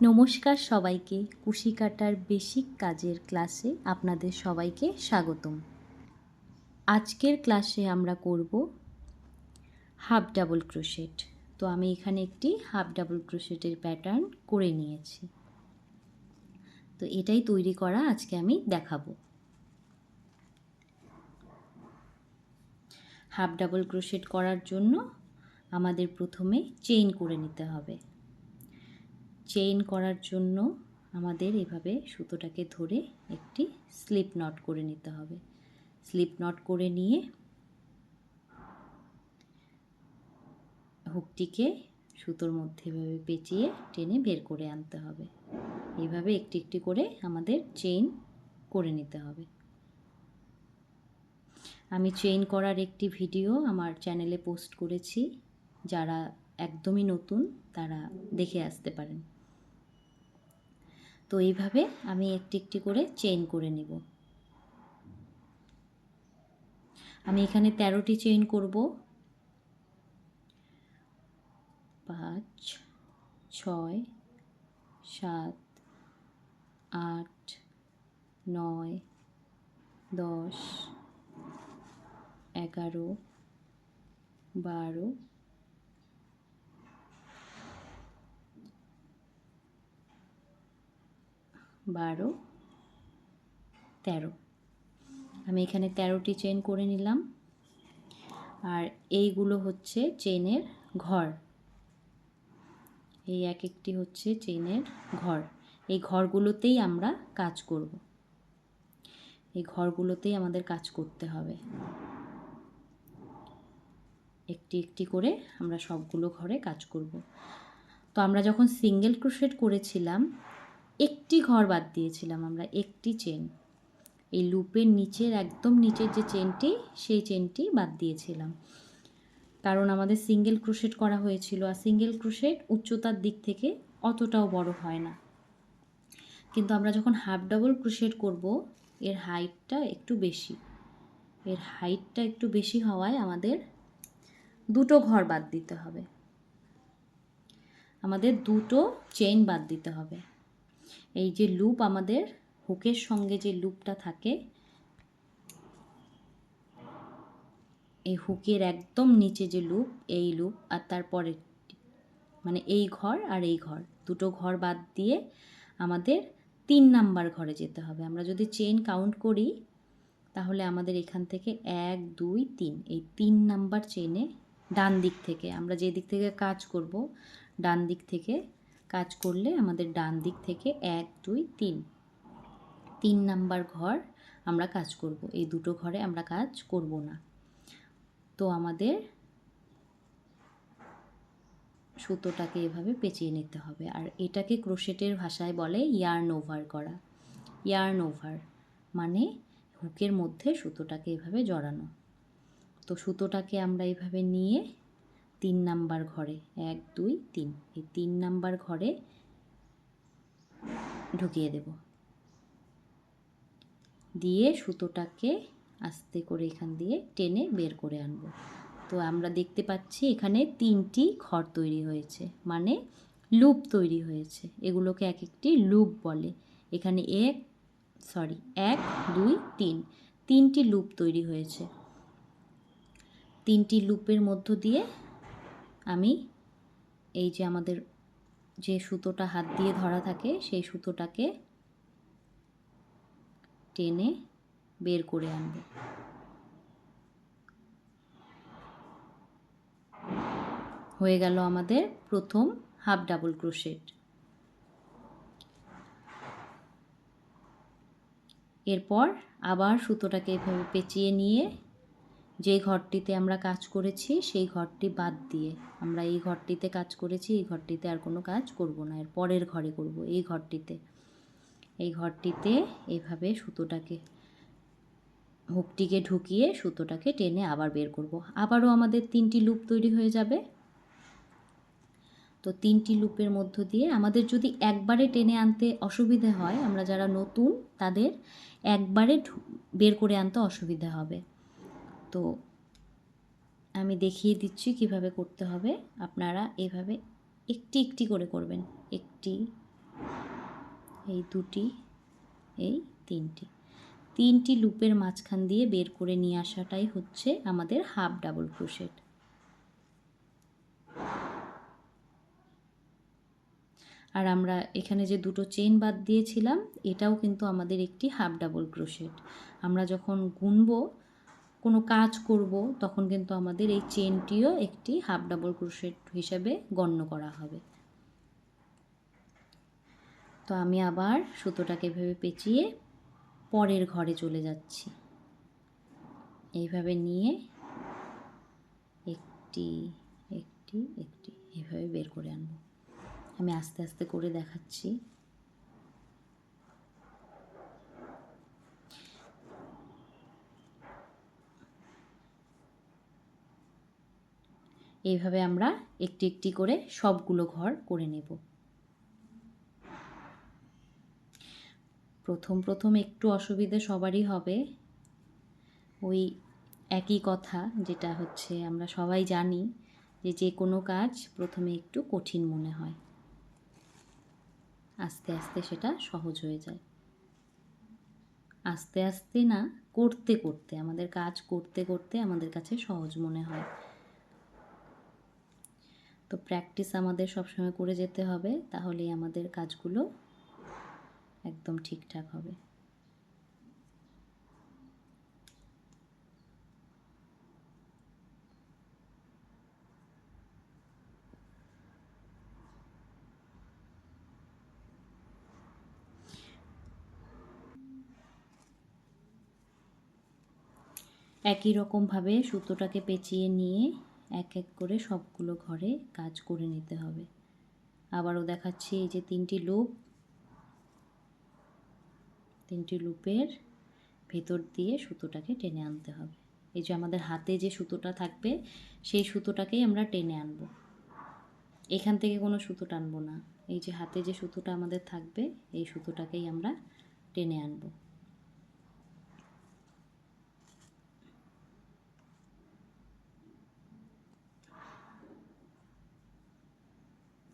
নমস্কার সবাইকে কুশি কাটার বেসিক কাজের ক্লাসে আপনাদের সবাইকে স্বাগতম। আজকের ক্লাসে আমরা করব হাফ ডাবল ক্রোশেট। তো আমি এখানে একটি হাফ ডাবল ক্রোশেটের প্যাটার্ন করে নিয়েছি। তো এটাই তৈরি করা আজকে আমি দেখাবো। হাফ ডাবল ক্রোশেট করার জন্য আমাদের প্রথমে চেইন করে নিতে হবে। চেইন করার জন্য আমাদের এভাবে সুতোটাকে ধরে একটি স্লিপ নট করে নিতে হবে। স্লিপ নট করে নিয়ে হুকটিকে সুতোর মধ্যে এভাবে পেঁচিয়ে টেনে বের করে আনতে হবে। এভাবে একটি একটি করে আমাদের চেইন করে নিতে হবে। আমি চেইন করার একটি ভিডিও আমার চ্যানেলে পোস্ট করেছি। যারা একদমই নতুন, তারা দেখে আসতে পারেন। তো এইভাবে আমি একটি একটি করে চেইন করে নিব। আমি এখানে তেরোটি চেইন করব। পাঁচ, ছয়, সাত, আট, নয়, দশ, এগারো, বারো বারো, তেরো। আমি এখানে তেরোটি চেন করে নিলাম। আর এইগুলো হচ্ছে চেনের ঘর। এই এক একটি হচ্ছে চেনের ঘর। এই ঘরগুলোতেই আমরা কাজ করব। এই ঘরগুলোতেই আমাদের কাজ করতে হবে। একটি একটি করে আমরা সবগুলো ঘরে কাজ করব। তো আমরা যখন সিঙ্গেল ক্রোশেট করেছিলাম একটি ঘর বাদ দিয়েছিলাম আমরা, একটি চেন এই লুপের নিচের, একদম নিচের যে চেনটি সেই চেনটি বাদ দিয়েছিলাম। কারণ আমাদের সিঙ্গেল ক্রোশেট করা হয়েছিল, আর সিঙ্গেল ক্রোশেট উচ্চতার দিক থেকে অতটাও বড় হয় না। কিন্তু আমরা যখন হাফ ডাবল ক্রোশেট করব, এর হাইটটা একটু বেশি। এর হাইটটা একটু বেশি হওয়ায় আমাদের দুটো ঘর বাদ দিতে হবে। আমাদের দুটো চেইন বাদ দিতে হবে। এই যে লুপ আমাদের হুকের সঙ্গে যে লুপটা থাকে, এই হুকের একদম নিচে যে লুপ এই লুপ আর তারপরে মানে এই ঘর আর এই ঘর, দুটো ঘর বাদ দিয়ে আমাদের তিন নাম্বার ঘরে যেতে হবে। আমরা যদি চেন কাউন্ট করি, তাহলে আমাদের এখান থেকে এক, দুই, তিন, এই তিন নাম্বার চেনে ডান দিক থেকে আমরা যে দিক থেকে কাজ করব, ডান দিক থেকে কাজ করলে আমাদের ডান দিক থেকে এক, দুই, তিন। তিন নাম্বার ঘর আমরা কাজ করব। এই দুটো ঘরে আমরা কাজ করব না। তো আমাদের সুতোটাকে এভাবে পেঁচিয়ে নিতে হবে। আর এটাকে ক্রোশেটের ভাষায় বলে ইয়ার্ন ওভার করা। ইয়ার্ন ওভার মানে হুকের মধ্যে সুতোটাকে এভাবে জড়ানো। তো সুতোটাকে আমরা এভাবে নিয়ে তিন নাম্বার ঘরে, এক, দুই, তিন। এই তিন নাম্বার ঘরে ঢুকিয়ে দেব। দিয়ে সুতোটাকে আস্তে করে এখান দিয়ে টেনে বের করে আনব। তো আমরা দেখতে পাচ্ছি এখানে তিনটি ঘর তৈরি হয়েছে মানে লুপ তৈরি হয়েছে। এগুলোকে এক একটি লুপ বলে। এখানে এক সরি এক, দুই, তিন। তিনটি লুপ তৈরি হয়েছে। তিনটি লুপের মধ্য দিয়ে আমি এই যে আমাদের যে সুতোটা হাত দিয়ে ধরা থাকে, সেই সুতোটাকে টেনে বের করে আনব। হয়ে গেল আমাদের প্রথম হাফ ডাবল ক্রোশেট। এরপর আবার সুতোটাকে এভাবে পেঁচিয়ে নিয়ে যে ঘরটিতে আমরা কাজ করেছি, সেই ঘরটি বাদ দিয়ে আমরা এই ঘরটিতে কাজ করেছি, এই ঘরটিতে আর কোনো কাজ করব না। এর পরের ঘরে করব এই ঘরটিতে। এই ঘরটিতে এভাবে সুতোটাকে, হুকটিকে ঢুকিয়ে সুতোটাকে টেনে আবার বের করব। আবারও আমাদের তিনটি লুপ তৈরি হয়ে যাবে। তো তিনটি লুপের মধ্য দিয়ে আমাদের যদি একবারে টেনে আনতে অসুবিধে হয়, আমরা যারা নতুন, তাদের একবারে বের করে আনতে অসুবিধা হবে। তো আমি দেখিয়ে দিচ্ছি কীভাবে করতে হবে। আপনারা এভাবে একটি একটি করে করবেন। একটি, এই দুটি, এই তিনটি। তিনটি লুপের মাঝখান দিয়ে বের করে নিয়ে আসাটাই হচ্ছে আমাদের হাফ ডাবল ক্রোশেট। আর আমরা এখানে যে দুটো চেন বাদ দিয়েছিলাম, এটাও কিন্তু আমাদের একটি হাফ ডাবল ক্রোশেট। আমরা যখন গুনবো কোনো কাজ করব, তখন কিন্তু আমাদের এই চেনটিও একটি হাফ ডাবল ক্রোশেট হিসাবে গণ্য করা হবে। তো আমি আবার সুতোটাকে ভেবে পেঁচিয়ে পরের ঘরে চলে যাচ্ছি। এইভাবে নিয়ে একটি একটি একটি এইভাবে বের করে আনব। আমি আস্তে আস্তে করে দেখাচ্ছি। এইভাবে আমরা একটি একটি করে সবগুলো ঘর করে নেব। প্রথম প্রথম একটু অসুবিধে সবারই হবে। ওই একই কথা যেটা হচ্ছে আমরা সবাই জানি যে যে কোনো কাজ প্রথমে একটু কঠিন মনে হয়। আস্তে আস্তে সেটা সহজ হয়ে যায়। আস্তে আস্তে না করতে করতে আমাদের কাজ করতে করতে আমাদের কাছে সহজ মনে হয়। তো প্র্যাকটিস আমাদের সবসময় করে যেতে হবে, তাহলেই আমাদের কাজগুলো একদম ঠিকঠাক হবে। একই রকমভাবে সুতোটাকে পেঁচিয়ে নিয়ে এক এক করে সবগুলো ঘরে কাজ করে নিতে হবে। আবারও দেখাচ্ছি এই যে তিনটি লুপ। তিনটি লুপের ভেতর দিয়ে সুতোটাকে টেনে আনতে হবে। এই যে আমাদের হাতে যে সুতোটা থাকবে, সেই সুতোটাকেই আমরা টেনে আনব। এখান থেকে কোনো সুতো টানবো না। এই যে হাতে যে সুতোটা আমাদের থাকবে, এই সুতোটাকেই আমরা টেনে আনব।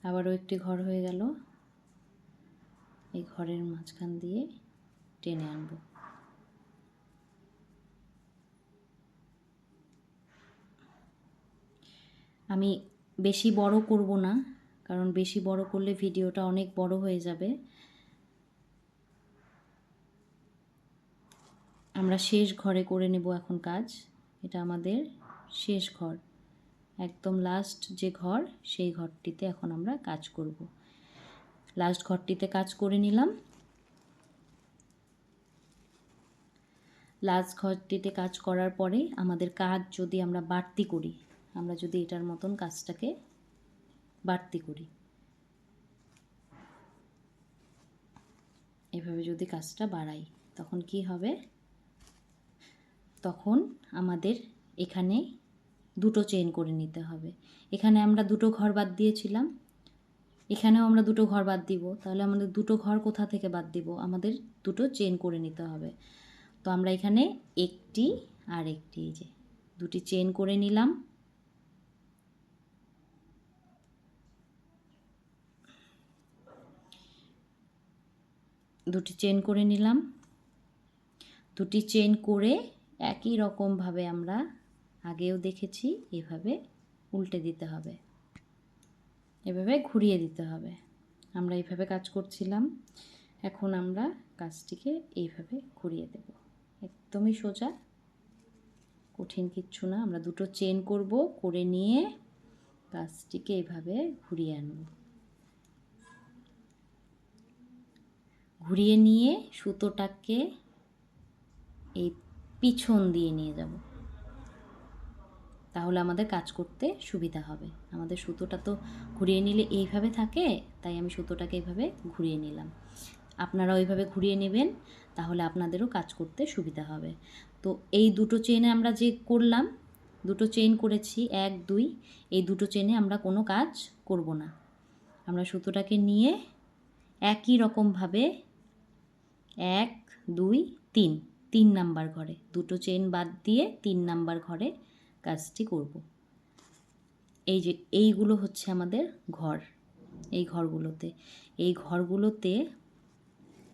আবারও একটি ঘর হয়ে গেল। এই ঘরের মাঝখান দিয়ে টেনে আনব। আমি বেশি বড় করব না, কারণ বেশি বড় করলে ভিডিওটা অনেক বড় হয়ে যাবে। আমরা শেষ ঘরে করে নেব এখন কাজ। এটা আমাদের শেষ ঘর। একদম লাস্ট যে ঘর, সেই ঘরটিতে এখন আমরা কাজ করব। লাস্ট ঘরটিতে কাজ করে নিলাম। লাস্ট ঘরটিতে কাজ করার পরে আমাদের কাজ যদি আমরা বাড়তি করি, আমরা যদি এটার মতন কাজটাকে বাড়তি করি। এভাবে যদি কাজটা বাড়াই, তখন কি হবে? তখন আমাদের এখানে দুটো চেন করে নিতে হবে। এখানে আমরা দুটো ঘর বাদ দিয়েছিলাম। এখানেও আমরা দুটো ঘর বাদ দিব। তাহলে আমাদের দুটো ঘর কোথা থেকে বাদ দিব? আমাদের দুটো চেন করে নিতে হবে। তো আমরা এখানে একটি আর একটি এই যে, দুটি চেন করে নিলাম। দুটি চেন করে নিলাম। দুটি চেন করে একই রকমভাবে আমরা আগেও দেখেছি, এভাবে উল্টে দিতে হবে। এভাবে ঘুরিয়ে দিতে হবে। আমরা এইভাবে কাজ করছিলাম, এখন আমরা কাজটিকে এইভাবে ঘুরিয়ে দেব। একদমই সোজা, কঠিন কিচ্ছু না, আমরা দুটো চেন করব, করে নিয়ে কাজটিকে এইভাবে ঘুরিয়ে আনব। ঘুরিয়ে নিয়ে সুতোটাকে এই পিছন দিয়ে নিয়ে যাব। তাহলে আমাদের কাজ করতে সুবিধা হবে। আমাদের সুতোটা তো ঘুরিয়ে নিলে এইভাবে থাকে, তাই আমি সুতোটাকে এইভাবে ঘুরিয়ে নিলাম। আপনারা ওইভাবে ঘুরিয়ে নেবেন, তাহলে আপনাদেরও কাজ করতে সুবিধা হবে। তো এই দুটো চেনে আমরা যে করলাম, দুটো চেন করেছি, এক, দুই, এই দুটো চেনে আমরা কোনো কাজ করব না। আমরা সুতোটাকে নিয়ে একই রকমভাবে এক, দুই, তিন তিন নাম্বার ঘরে, দুটো চেন বাদ দিয়ে তিন নাম্বার ঘরে কাজটি করব। এই যে, এইগুলো হচ্ছে আমাদের ঘর। এই ঘরগুলোতে এই ঘরগুলোতে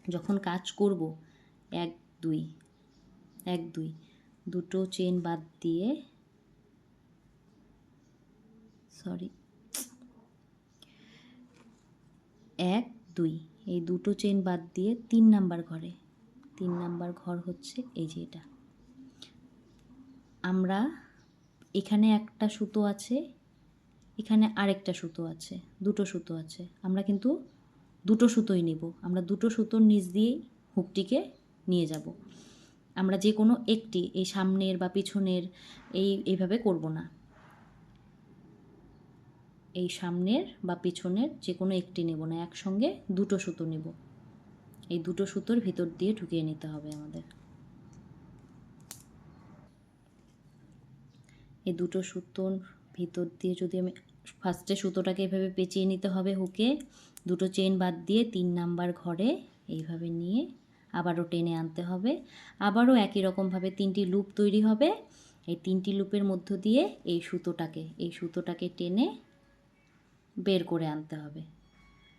যখন কাজ করব, এক, দুই এক, দুই, দুটো চেন বাদ দিয়ে সরি এক, দুই, এই দুটো চেন বাদ দিয়ে তিন নাম্বার ঘরে। তিন নাম্বার ঘর হচ্ছে এই যে এটা। আমরা এখানে একটা সুতো আছে, এখানে আরেকটা সুতো আছে, দুটো সুতো আছে। আমরা কিন্তু দুটো সুতোই নিব। আমরা দুটো সুতোর নিচ দিয়েই হুকটিকে নিয়ে যাব। আমরা যে কোনো একটি, এই সামনের বা পিছনের, এই এইভাবে করব না। এই সামনের বা পিছনের যে কোনো একটি নেব না, একসঙ্গে দুটো সুতো নেব। এই দুটো সুতোর ভিতর দিয়ে ঢুকিয়ে নিতে হবে আমাদের। এই দুটো সুতোর ভিতর দিয়ে যদি আমি ফার্স্টে সুতোটাকে এভাবে পেঁচিয়ে নিতে হবে হুকে দুটো চেন বাদ দিয়ে তিন নাম্বার ঘরে এইভাবে নিয়ে আবারও টেনে আনতে হবে। আবারও একই রকমভাবে তিনটি লুপ তৈরি হবে। এই তিনটি লুপের মধ্য দিয়ে এই সুতোটাকে এই সুতোটাকে টেনে বের করে আনতে হবে।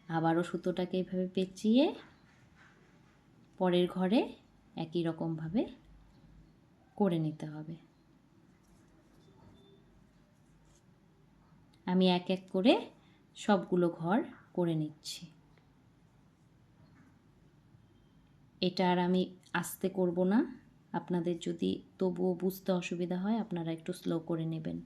আবারও সুতোটাকে এইভাবে পেঁচিয়ে পরের ঘরে একই রকমভাবে করে নিতে হবে। আমি এক এক করে সবগুলো ঘর করে নিচ্ছি। এটা আর আমি আস্তে করব না। আপনাদের যদি তবুও বুঝতে অসুবিধা হয়, আপনারা একটু স্লো করে নেবেন।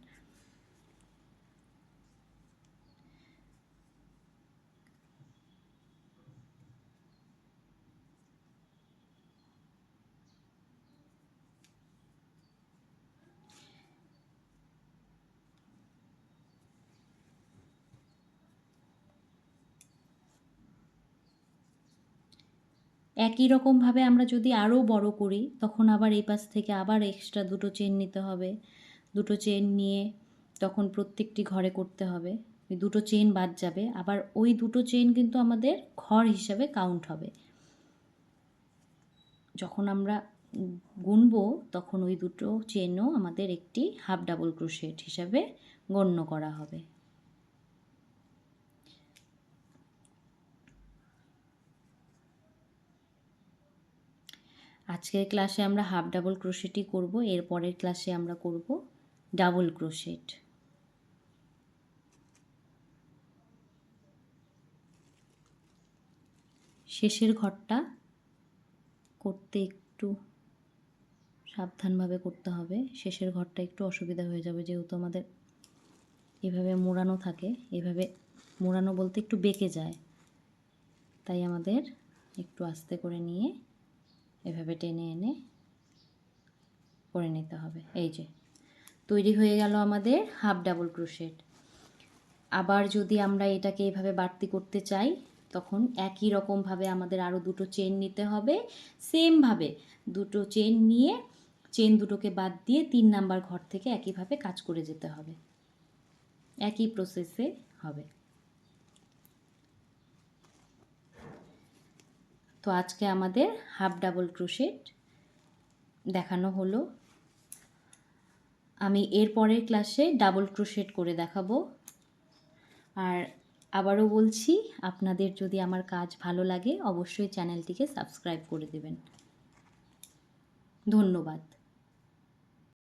একই রকমভাবে আমরা যদি আরও বড় করি, তখন আবার এই পাশ থেকে আবার এক্সট্রা দুটো চেন নিতে হবে। দুটো চেন নিয়ে তখন প্রত্যেকটি ঘরে করতে হবে। ওই দুটো চেন বাদ যাবে। আবার ওই দুটো চেন কিন্তু আমাদের ঘর হিসাবে কাউন্ট হবে। যখন আমরা গুনবো, তখন ওই দুটো চেনও আমাদের একটি হাফ ডাবল ক্রোশেট হিসাবে গণ্য করা হবে। আজকের ক্লাসে আমরা হাফ ডাবল ক্রোশেটই করব এর পরের ক্লাসে আমরা করব ডাবল ক্রোশেট। শেষের ঘরটা করতে একটু সাবধানভাবে করতে হবে। শেষের ঘরটা একটু অসুবিধা হয়ে যাবে, যেহেতু আমাদের এভাবে মোড়ানো থাকে, এভাবে মোড়ানো বলতে একটু বেঁকে যায়। তাই আমাদের একটু আস্তে করে নিয়ে এভাবে টেনে এনে করে নিতে হবে। এই যে, তৈরি হয়ে গেল আমাদের হাফ ডাবল ক্রোশেট আবার যদি আমরা এটাকে এভাবে বাড়তি করতে চাই, তখন একই রকমভাবে আমাদের আরও দুটো চেন নিতে হবে। সেমভাবে দুটো চেন নিয়ে চেন দুটোকে বাদ দিয়ে তিন নাম্বার ঘর থেকে একইভাবে কাজ করে যেতে হবে। একই প্রসেসে হবে। তো আজকে আমাদের হাফ ডাবল ক্রোশেট দেখানো হলো। আমি এর পরের ক্লাসে ডাবল ক্রোশেট করে দেখাবো। আর আবারও বলছি, আপনাদের যদি আমার কাজ ভালো লাগে, অবশ্যই চ্যানেলটিকে সাবস্ক্রাইব করে দেবেন। ধন্যবাদ।